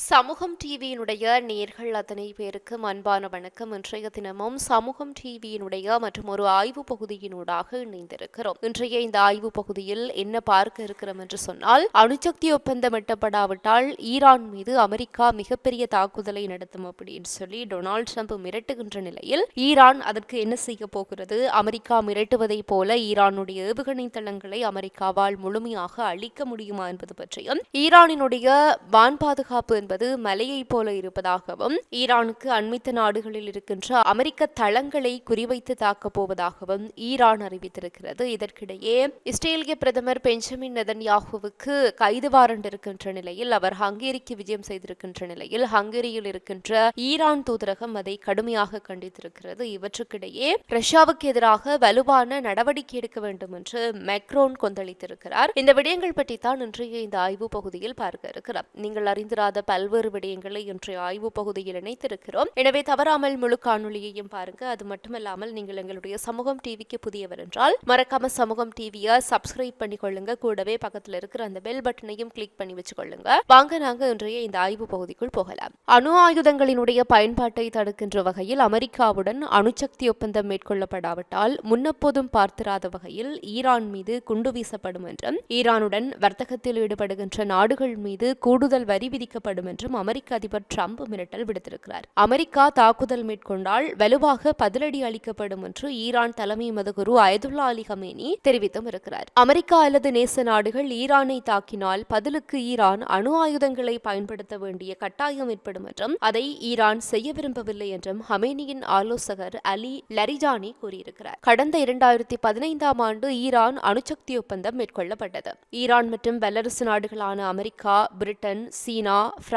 சமூகம் டிவியினுடைய நேர்கள் அத்தனை பேருக்கு அன்பான வணக்கம் இன்றைய தினமும் சமூகம் டிவியினுடைய மற்றும் ஒரு ஆய்வு பகுதியினூடாக இணைந்திருக்கிறோம். இன்றைய இந்த ஆய்வு பகுதியில் என்ன பார்க்க இருக்கிறோம் என்று சொன்னால் அணுசக்தி ஒப்பந்தம் எட்டப்படாவிட்டால் ஈரான் மீது அமெரிக்கா மிகப்பெரிய தாக்குதலை நடத்தும் அப்படின்னு சொல்லி டொனால்ட் ட்ரம்ப் மிரட்டுகின்ற நிலையில் ஈரான் அதற்கு என்ன செய்ய போகிறது? அமெரிக்கா மிரட்டுவதைப் போல ஈரானுடைய ஏவுகணை தளங்களை அமெரிக்காவால் முழுமையாக அழிக்க முடியுமா என்பது பற்றியும் ஈரானினுடைய வான் பாதுகாப்பு என்பது மலையைப் போல இருப்பதாகவும் ஈரானுக்கு அண்மித்த நாடுகளில் இருக்கின்ற அமெரிக்க தளங்களை குறிவைத்து தாக்கப் போவதாகவும் ஈரான் அறிவித்திருக்கிறது. இதற்கிடையே இஸ்ரேலிய பிரதமர் பெஞ்சமின் நெதன்யாகுவுக்கு கைது வாரண்ட் இருக்கின்ற நிலையில் அவர் ஹங்கேரிக்கு விஜயம் செய்திருக்கின்ற நிலையில் ஹங்கேரியில் இருக்கின்ற ஈரான் தூதரகம் அதை கடுமையாக கண்டித்திருக்கிறது. இவற்றுக்கிடையே ரஷ்யாவுக்கு எதிராக வலுவான நடவடிக்கை எடுக்க வேண்டும் என்று மெக்ரோன் கொந்தளித்திருக்கிறார். இந்த விடயங்கள் பற்றி தான் இன்றைய இந்த ஆய்வு பகுதியில் பார்க்க இருக்கிறோம். நீங்கள் அறிந்திராத பல்வேறு விடயங்களை இன்றைய ஆய்வு பகுதியில் இணைத்திருக்கிறோம். எனவே தவறாமல் முழு காணொலியையும் பாருங்க. அது மட்டுமல்லாமல் நீங்கள் எங்களுடைய சமூகம் டிவிக்கு புதியவர் என்றால் மறக்காம சமூகம் டிவியை சப்ஸ்கிரைப் பண்ணிக்கொள்ளுங்க கூடவே பக்கத்தில் இருக்கிற அந்த பெல் பட்டனையும் கிளிக் பண்ணி வச்சுக்கொள்ளுங்க. வாங்க நாங்க இன்றைய இந்த ஆய்வு பகுதிக்குள் போகலாம். அணு ஆயுதங்களினுடைய பயன்பாட்டை தடுக்கின்ற வகையில் அமெரிக்காவுடன் அணுசக்தி ஒப்பந்தம் மேற்கொள்ளப்படாவிட்டால் முன்னப்போதும் பார்த்திராத வகையில் ஈரான் மீது குண்டு வீசப்படும் என்றும் ஈரானுடன் வர்த்தகத்தில் ஈடுபடுகின்ற நாடுகள் மீது கூடுதல் வரி விதிக்கப்படும் என்றும் அமெரிக்க அதிபர் ட்ரம்ப் மிரட்டல் விடுத்திருக்கிறார். அமெரிக்கா தாக்குதல் மேற்கொண்டால் வலுவாக பதிலடி அளிக்கப்படும் என்று ஈரான் தலைமை மதகுரு அயதுல்லா அலி ஹமேனி தெரிவித்தும் இருக்கிறார். அமெரிக்கா அல்லது நேச நாடுகள் ஈரானை தாக்கினால் பதிலுக்கு ஈரான் அணு ஆயுதங்களை பயன்படுத்த வேண்டிய கட்டாயம் ஏற்படும் என்றும் அதை ஈரான் செய்ய விரும்பவில்லை என்றும் ஹமேனியின் ஆலோசகர் அலி லரிஜானி கூறியிருக்கிறார். கடந்த இரண்டாயிரத்தி பதினைந்தாம் ஆண்டு ஈரான் அணுசக்தி ஒப்பந்தம் மேற்கொள்ளப்பட்டது. ஈரான் மற்றும் பெலரசு நாடுகளான America Britain China France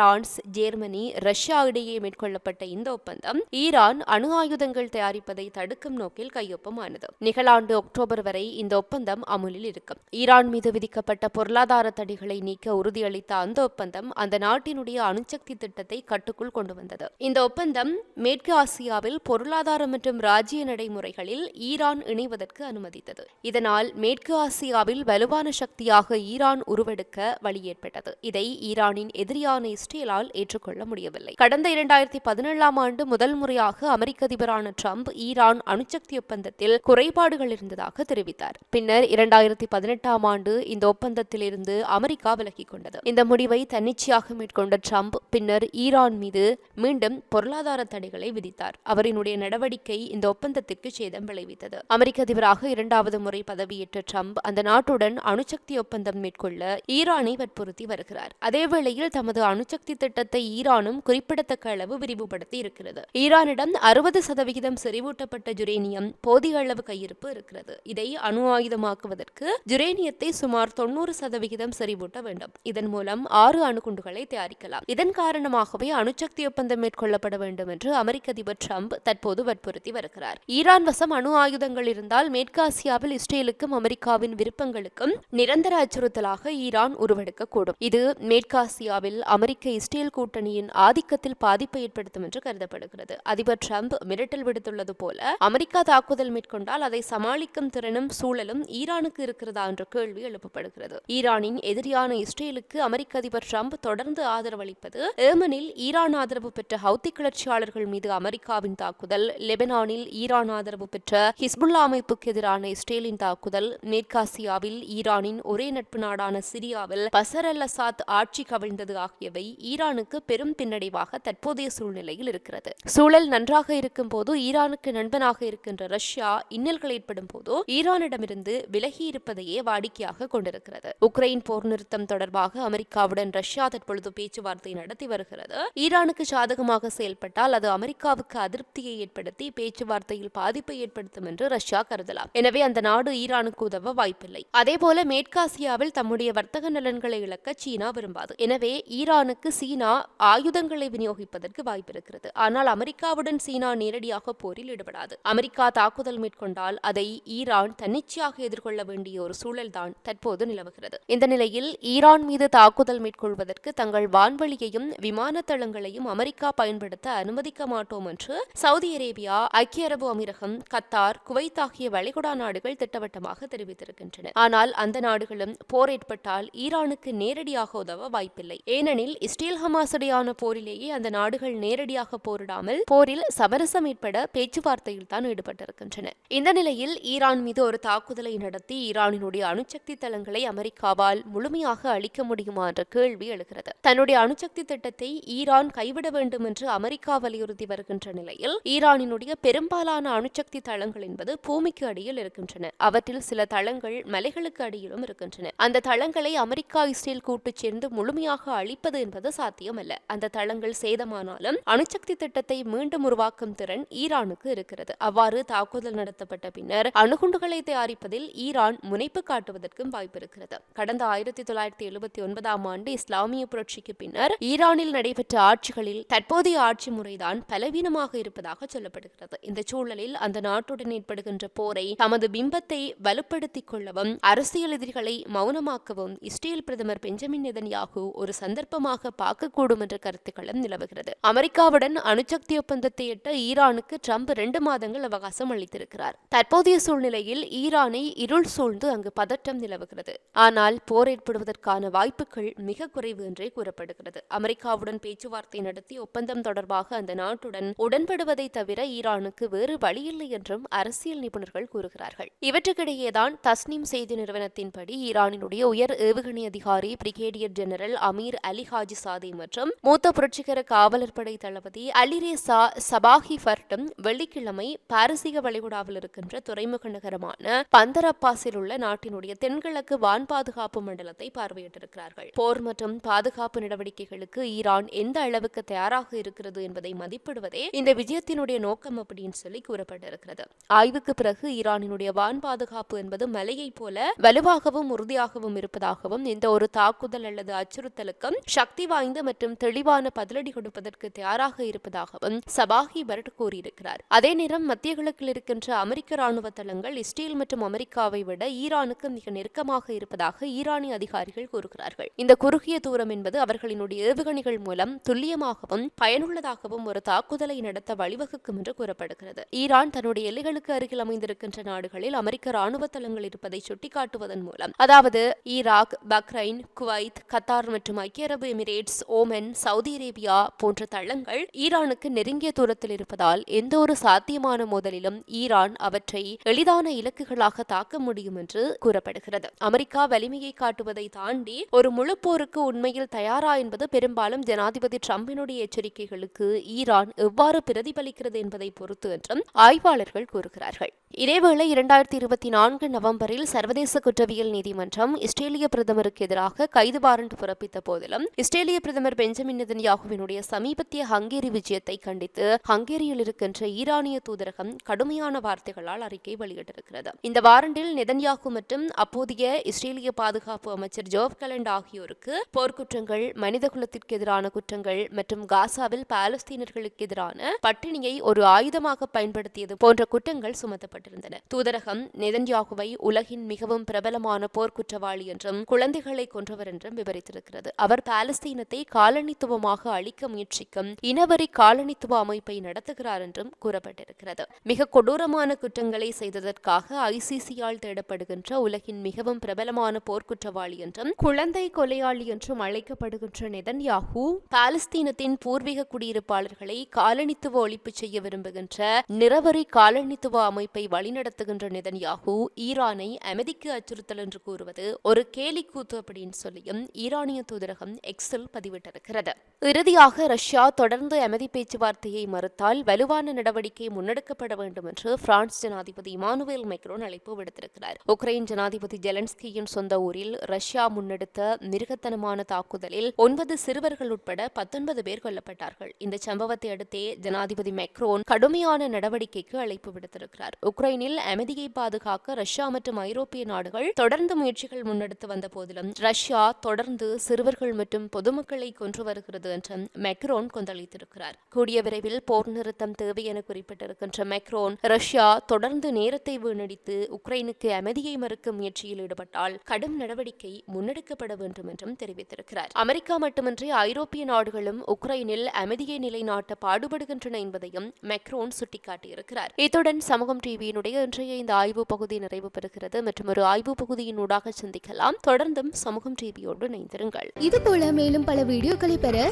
Germany Russia இடையே மேற்கொள்ளப்பட்ட இந்த ஒப்பந்தம் ஈரான் அணு ஆயுதங்கள் தயாரிப்பதை தடுக்கும் நோக்கில் கையொப்பமானது. நிகழாண்டு அக்டோபர் வரை இந்த ஒப்பந்தம் அமுலில் இருக்கும். ஈரான் மீது விதிக்கப்பட்ட பொருளாதார தடைகளை நீக்க உறுதியளித்த அந்த ஒப்பந்தம் அந்த நாட்டினுடைய அணுசக்தி திட்டத்தை கட்டுக்குள் கொண்டு வந்தது. இந்த ஒப்பந்தம் மேற்கு ஆசியாவில் பொருளாதார மற்றும் ராஜ்ய நடைமுறைகளில் ஈரான் இணைவதற்கு அனுமதித்தது. இதனால் மேற்கு ஆசியாவில் வலுவான சக்தியாக ஈரான் உருவெடுக்க வழி ஏற்பட்டது. இதை ஈரானின் எதிரியான இஸ்ரேலால் ஏற்றுக்கொள்ள முடியவில்லை. கடந்த இரண்டாயிரத்தி பதினேழாம் ஆண்டு முதல் முறையாக அமெரிக்க அதிபரான ட்ரம்ப் ஈரான் அணுசக்தி ஒப்பந்தத்தில் குறைபாடுகள் இருந்ததாக தெரிவித்தார். பின்னர் இரண்டாயிரத்தி பதினெட்டாம் ஆண்டு இந்த ஒப்பந்தத்தில் இருந்து அமெரிக்கா விலகிக் கொண்டது. இந்த முடிவை தன்னிச்சையாக மேற்கொண்ட ட்ரம்ப் பின்னர் ஈரான் மீது மீண்டும் பொருளாதார தடைகளை விதித்தார். அவரினுடைய நடவடிக்கை இந்த ஒப்பந்தத்திற்கு சேதம் விளைவித்தது. அமெரிக்க அதிபராக இரண்டாவது முறை பதவியேற்ற ட்ரம்ப் அந்த நாட்டுடன் அணுசக்தி ஒப்பந்தம் மேற்கொள்ள ஈரானை வற்புறுத்தி வருகிறார். அதேவேளையில் தமது அணு அணுசக்தி திட்டத்தை ஈரானும் குறிப்பிடத்தக்க அளவு விரிவுபடுத்தி இருக்கிறது. ஈரானிடம் அறுபது சதவிகிதம் செறிவூட்டப்பட்ட ஜுரேனியம் போதிய அளவு கையிருப்பு இருக்கிறது. இதை அணு ஆயுதமாக்குவதற்கு ஜுரேனியத்தை சுமார் தொண்ணூறு சதவிகிதம் செறிவூட்ட வேண்டும். இதன் மூலம் ஆறு அணுகுண்டுகளை தயாரிக்கலாம். இதன் காரணமாகவே அணுசக்தி ஒப்பந்தம் மேற்கொள்ளப்பட வேண்டும் என்று அமெரிக்க அதிபர் ட்ரம்ப் தற்போது வற்புறுத்தி வருகிறார். ஈரான் வசம் அணு ஆயுதங்கள் இருந்தால் மேற்காசியாவில் இஸ்ரேலுக்கும் அமெரிக்காவின் விருப்பங்களுக்கும் நிரந்தர அச்சுறுத்தலாக ஈரான் உருவெடுக்கக்கூடும். இது மேற்காசியாவில் அமெரிக்க இஸ்ரேல் கூட்டணியின் ஆதிக்கத்தில் பாதிப்பை ஏற்படுத்தும் என்று கருதப்படுகிறது. அதிபர் ட்ரம்ப் மிரட்டல் விடுத்துள்ளது போல அமெரிக்கா தாக்குதல் மேற்கொண்டால் அதை சமாளிக்கும் திறனும் சூழலும் ஈரானுக்கு இருக்கிறதா என்ற கேள்வி எழுப்பப்படுகிறது. ஈரானின் எதிரியான இஸ்ரேலுக்கு அமெரிக்க அதிபர் ட்ரம்ப் தொடர்ந்து ஆதரவளிப்பது ஏமனில் ஈரான் ஆதரவு பெற்ற ஹவுத்தி கிளர்ச்சியாளர்கள் மீது அமெரிக்காவின் தாக்குதல் லெபனானில் ஈரான் ஆதரவு பெற்ற ஹிஸ்புல்லா அமைப்புக்கு எதிரான இஸ்ரேலின் தாக்குதல் மேற்காசியாவில் ஈரானின் ஒரே நட்பு நாடான சிரியாவில் பசர் அல் அசாத் ஆட்சி கவிழ்ந்தது ஆகியவை ஈரானுக்கு பெரும் பின்னடைவாக தற்போதைய சூழ்நிலையில் இருக்கிறது. சூழல் நன்றாக இருக்கும் போது ஈரானுக்கு நண்பனாக இருக்கின்ற ரஷ்யா இன்னல்கள் ஏற்படும் போதோ ஈரானிடமிருந்து விலகி இருப்பதையே வாடிக்கையாக கொண்டிருக்கிறது. உக்ரைன் போர் நிறுத்தம் தொடர்பாக அமெரிக்காவுடன் ரஷ்யா தற்பொழுது பேச்சுவார்த்தை நடத்தி வருகிறது. ஈரானுக்கு சாதகமாக செயல்பட்டால் அது அமெரிக்காவுக்கு அதிருப்தியை ஏற்படுத்தி பேச்சுவார்த்தையில் பாதிப்பை ஏற்படுத்தும் என்று ரஷ்யா கருதலாம். எனவே அந்த நாடு ஈரானுக்கு உதவ வாய்ப்பில்லை. அதேபோல மேற்காசியாவில் தம்முடைய வர்த்தக நலன்களை இழக்க சீனா விரும்பாது. எனவே ஈரானுக்கு சீனா ஆயுதங்களை விநியோகிப்பதற்கு வாய்ப்பிருக்கிறது. ஆனால் அமெரிக்காவுடன் சீனா நேரடியாக போரில் ஈடுபடாது. அமெரிக்கா தாக்குதல் மேற்கொண்டால் அதை ஈரான் தன்னிச்சையாக எதிர்கொள்ள வேண்டிய ஒரு சூழல்தான் தற்போது நிலவுகிறது. இந்த நிலையில் ஈரான் மீது தாக்குதல் மேற்கொள்வதற்கு தங்கள் வான்வழியையும் விமான தளங்களையும் அமெரிக்கா பயன்படுத்த அனுமதிக்க மாட்டோம் என்று சவுதி அரேபியா ஐக்கிய அரபு அமீரகம் கத்தார் குவைத் ஆகிய வளைகுடா நாடுகள் திட்டவட்டமாக தெரிவித்திருக்கின்றன. ஆனால் அந்த நாடுகளும் போர் ஏற்பட்டால் ஈரானுக்கு நேரடியாக உதவ வாய்ப்பில்லை. ஏனெனில் இஸ்ரேல் ஹமாஸ் இடையான போரிலேயே அந்த நாடுகள் நேரடியாக போரிடாமல் போரில் சமரசம் ஏற்பட பேச்சுவார்த்தையில் தான் ஈடுபட்டிருக்கின்றன. இந்த நிலையில் ஈரான் மீது ஒரு தாக்குதலை நடத்தி ஈரானினுடைய அணுசக்தி தளங்களை அமெரிக்காவால் முழுமையாக அளிக்க முடியுமா என்ற கேள்வி எழுகிறது. தன்னுடைய அணுசக்தி திட்டத்தை ஈரான் கைவிட வேண்டும் என்று அமெரிக்கா வலியுறுத்தி வருகின்ற நிலையில் ஈரானினுடைய பெரும்பாலான அணுசக்தி தளங்கள் என்பது பூமிக்கு அடியில் இருக்கின்றன. அவற்றில் சில தளங்கள் மலைகளுக்கு அடியிலும் இருக்கின்றன. அந்த தளங்களை அமெரிக்கா இஸ்ரேல் கூட்டு சேர்ந்து முழுமையாக அழிப்பது என்பது சாத்தியமல்ல. அந்த தளங்கள் சேதமானாலும் அணுசக்தி திட்டத்தை மீண்டும் உருவாக்கும் திறன் ஈரானுக்கு இருக்கிறது. அவ்வாறு தாக்குதல் நடத்தப்பட்ட பின்னர் அணுகுண்டுகளை தயாரிப்பதில் ஈரான் முனைப்பு காட்டுவதற்கும் வாய்ப்பு இருக்கிறது. கடந்த ஆயிரத்தி தொள்ளாயிரத்தி எழுபத்தி ஒன்பதாம் ஆண்டு இஸ்லாமிய புரட்சிக்கு பின்னர் ஈரானில் நடைபெற்ற ஆட்சிகளில் தற்போதைய ஆட்சி முறைதான் பலவீனமாக இருப்பதாக சொல்லப்படுகிறது. இந்த சூழலில் அந்த நாட்டுடன் ஏற்படுகின்ற போரை தமது பிம்பத்தை வலுப்படுத்திக் கொள்ளவும் அரசியல் எதிரிகளை மௌனமாக்கவும் இஸ்ரேல் பிரதமர் பெஞ்சமின் நெதன்யாகு ஒரு சந்தர்ப்பமாக பார்க்கக்கூடும் என்ற கருத்துக்களும் நிலவுகிறது. அமெரிக்காவுடன் அணுசக்தி ஒப்பந்தத்தை எட்ட ஈரானுக்கு ட்ரம்ப் இரண்டு மாதங்கள் அவகாசம் அளித்திருக்கிறார். தற்போதைய சூழ்நிலையில் ஈரானை இருள் சூழ்ந்து அங்கு பதட்டம் நிலவுகிறது. ஆனால் போர் ஏற்படுவதற்கான வாய்ப்புகள் மிக குறைவு என்றே கூறப்படுகிறது. அமெரிக்காவுடன் பேச்சுவார்த்தை நடத்தி ஒப்பந்தம் தொடர்பாக அந்த நாட்டுடன் உடன்படுவதை தவிர ஈரானுக்கு வேறு வழியில்லை என்றும் அரசியல் நிபுணர்கள் கூறுகிறார்கள். இவற்றுக்கிடையேதான் தஸ்னீம் செய்தி நிறுவனத்தின்படி ஈரானினுடைய உயர் ஏவுகணை அதிகாரி brigadier general Amir Ali Hajizadeh மற்றும் மூத்த புரட்சிகர காவலர் படை தளபதி அலிரேசா சபாஹி ஃபர்டும் வெள்ளிக்கிழமை பாரசீக வளைகுடாவில் இருக்கின்ற துறைமுக நகரமான பந்தரப்பாஸில் உள்ள நாட்டினுடைய தென்கிழக்கு வான் பாதுகாப்பு மண்டலத்தை பார்வையிட்டிருக்கிறார்கள். போர் மற்றும் பாதுகாப்பு நடவடிக்கைகளுக்கு ஈரான் எந்த அளவுக்கு தயாராக இருக்கிறது என்பதை மதிப்பிடுவதே இந்த விஜயத்தினுடைய நோக்கம் அப்படின்னு சொல்லி கூறப்பட்டிருக்கிறது. ஆய்வுக்கு பிறகு ஈரானினுடைய வான் பாதுகாப்பு என்பது மலையைப் போல வலுவாகவும் உறுதியாகவும் இருப்பதாகவும் இந்த ஒரு தாக்குதல் அல்லது அச்சுறுத்தலுக்கும் சக்தி வாய்ந்த மற்றும் தெளிவான பதிலடி கொடுப்பதற்கு தயாராக இருப்பதாகவும் சபாஹி பரட் கூறியிருக்கிறார். அதே நேரம் மத்திய கிழக்கில் இருக்கின்ற அமெரிக்க ராணுவ தளங்கள் இஸ்ரேல் மற்றும் அமெரிக்காவை விட ஈரானுக்கு மிக நெருக்கமாக இருப்பதாக ஈரானிய அதிகாரிகள் கூறுகிறார்கள். இந்த குறுகிய தூரம் என்பது அவர்களினுடைய ஏவுகணைகள் மூலம் துல்லியமாகவும் பயனுள்ளதாகவும் ஒரு தாக்குதலை நடத்த வழிவகுக்கும் என்று கூறப்படுகிறது. ஈரான் தன்னுடைய எல்லைகளுக்கு அருகில் அமைந்திருக்கின்ற நாடுகளில் அமெரிக்க ராணுவ தளங்கள் இருப்பதை சுட்டிக்காட்டுவதன் மூலம் அதாவது ஈராக் பக்ரைன் குவைத் கத்தார் மற்றும் ஐக்கிய அரபு எமிரேட்ஸ் ஓமன் சவுதி அரேபியா போன்ற தளங்கள் ஈரானுக்கு நெருங்கிய தூரத்தில் இருப்பதால் எந்த ஒரு சாத்தியமான மோதலிலும் ஈரான் அவற்றை எளிதான இலக்குகளாக தாக்க முடியும் என்று கூறப்படுகிறது. அமெரிக்கா வலிமையை காட்டுவதை தாண்டி ஒரு முழு போருக்கு உண்மையில் தயாரா என்பது பெரும்பாலும் ஜனாதிபதி டிரம்பினுடைய எச்சரிக்கைகளுக்கு ஈரான் எவ்வாறு பிரதிபலிக்கிறது என்பதை பொறுத்து என்றும் ஆய்வாளர்கள் கூறுகிறார்கள். இதேவேளை இரண்டாயிரத்தி இருபத்தி நான்கு நவம்பரில் சர்வதேச குற்றவியல் நீதிமன்றம் இஸ்ரேலிய பிரதமருக்கு எதிராக கைது வாரண்ட் பிறப்பித்த போதிலும் இஸ்ரேலிய பிரதமர் பெஞ்சமின் நெதன்யாகுவினுடைய சமீபத்திய ஹங்கேரி விஜயத்தை கண்டித்து ஹங்கேரியில் இருக்கின்ற ஈரானிய தூதரகம் கடுமையான வார்த்தைகளால் அறிக்கை வெளியிட்டிருக்கிறது. இந்த வாரண்டில் நெதன்யாகு மற்றும் அப்போதைய இஸ்ரேலிய பாதுகாப்பு அமைச்சர் ஜோப் கலண்ட் ஆகியோருக்கு போர்க்குற்றங்கள் மனித குலத்திற்கு எதிரான குற்றங்கள் மற்றும் காசாவில் பாலஸ்தீனர்களுக்கு எதிரான பட்டினியை ஒரு ஆயுதமாக பயன்படுத்தியது போன்ற குற்றங்கள் சுமத்தப்பட்டிருந்தன. தூதரகம் நெதன்யாகுவை உலகின் மிகவும் பிரபலமான போர்க்குற்றவாளி என்றும் குழந்தைகளை கொன்றவர் என்றும் விவரித்திருக்கிறது. அவர் பாலஸ்தீன் பாலஸ்தீனத்தை காலனித்துவமாக அளிக்க முயற்சிக்கும் இனவரி காலனித்துவ அமைப்பை நடத்துகிறார் என்றும் கூறப்பட்டிருக்கிறது. மிக கொடூரமான குற்றங்களை செய்ததற்காக ஐசிசியால் தேடப்படுகின்ற உலகின் மிகவும் பிரபலமான போர்க்குற்றவாளி என்றும் குழந்தை கொலையாளி என்றும் அழைக்கப்படுகின்ற நெதன்யாகு பாலஸ்தீனத்தின் பூர்வீக குடியிருப்பாளர்களை காலனித்துவ ஒழிப்பு செய்ய விரும்புகின்ற நிறவரி காலனித்துவ அமைப்பை வழிநடத்துகின்ற நெதன்யாகு ஈரானை அமைதிக்கு அச்சுறுத்தல் என்று கூறுவது ஒரு கேலி கூத்து அப்படின்னு சொல்லியும் ஈரானிய தூதரகம் எக்ஸில் பதிவிட்டிருக்கிறது. இறுதியாக ரஷ்யா தொடர்ந்து அமைதி பேச்சுவார்த்தையை மறுத்தால் வலுவான நடவடிக்கை முன்னெடுக்கப்பட வேண்டும் என்று பிரான்ஸ் ஜனாதிபதி இமானுவேல் மைக்ரோன் அழைப்பு விடுத்திருக்கிறார். உக்ரைன் ஜனாதிபதி ஜெலன்ஸ்கியின் சொந்த ஊரில் ரஷ்யா முன்னெடுத்த மிருகத்தனமான தாக்குதலில் ஒன்பது சிறுவர்கள் உட்பட பத்தொன்பது பேர் கொல்லப்பட்டார்கள். இந்த சம்பவத்தை அடுத்தே ஜனாதிபதி மெக்ரோன் கடுமையான நடவடிக்கைக்கு அழைப்பு விடுத்திருக்கிறார். உக்ரைனில் அமைதியை பாதுகாக்க ரஷ்யா மற்றும் ஐரோப்பிய நாடுகள் தொடர்ந்து முயற்சிகள் முன்னெடுத்து வந்த போதிலும் ரஷ்யா தொடர்ந்து சிறுவர்கள் மற்றும் பொதுமக்களை கொன்று வருகிறது என்று மெக்ரோன் கொந்தளித்திருக்கிறார். கூடிய விரைவில் போர் நிறுத்தம் தேவை என குறிப்பிட்டிருக்கின்ற மெக்ரோன் ரஷ்யா தொடர்ந்து நேரத்தை வீணடித்து உக்ரைனுக்கு அமைதியை மறுக்கும் முயற்சியில் ஈடுபட்டால் கடும் நடவடிக்கை முன்னெடுக்கப்பட வேண்டும் என்றும் தெரிவித்திருக்கிறார். அமெரிக்கா மட்டுமின்றி ஐரோப்பிய நாடுகளும் உக்ரைனில் அமைதியை நிலைநாட்ட பாடுபடுகின்றன என்பதையும் மெக்ரோன் சுட்டிக்காட்டியிருக்கிறார். இத்துடன் சமூகம் டிவியினுடைய இன்றைய இந்த ஆய்வு பகுதி நிறைவு பெறுகிறது. மற்றும் ஒரு ஆய்வு பகுதியின் ஊடாக சந்திக்கலாம். தொடர்ந்தும் சமூகம் டிவியோடு இணைந்திருங்கள். இது போல மேலும் பல வீடியோக்களை பெற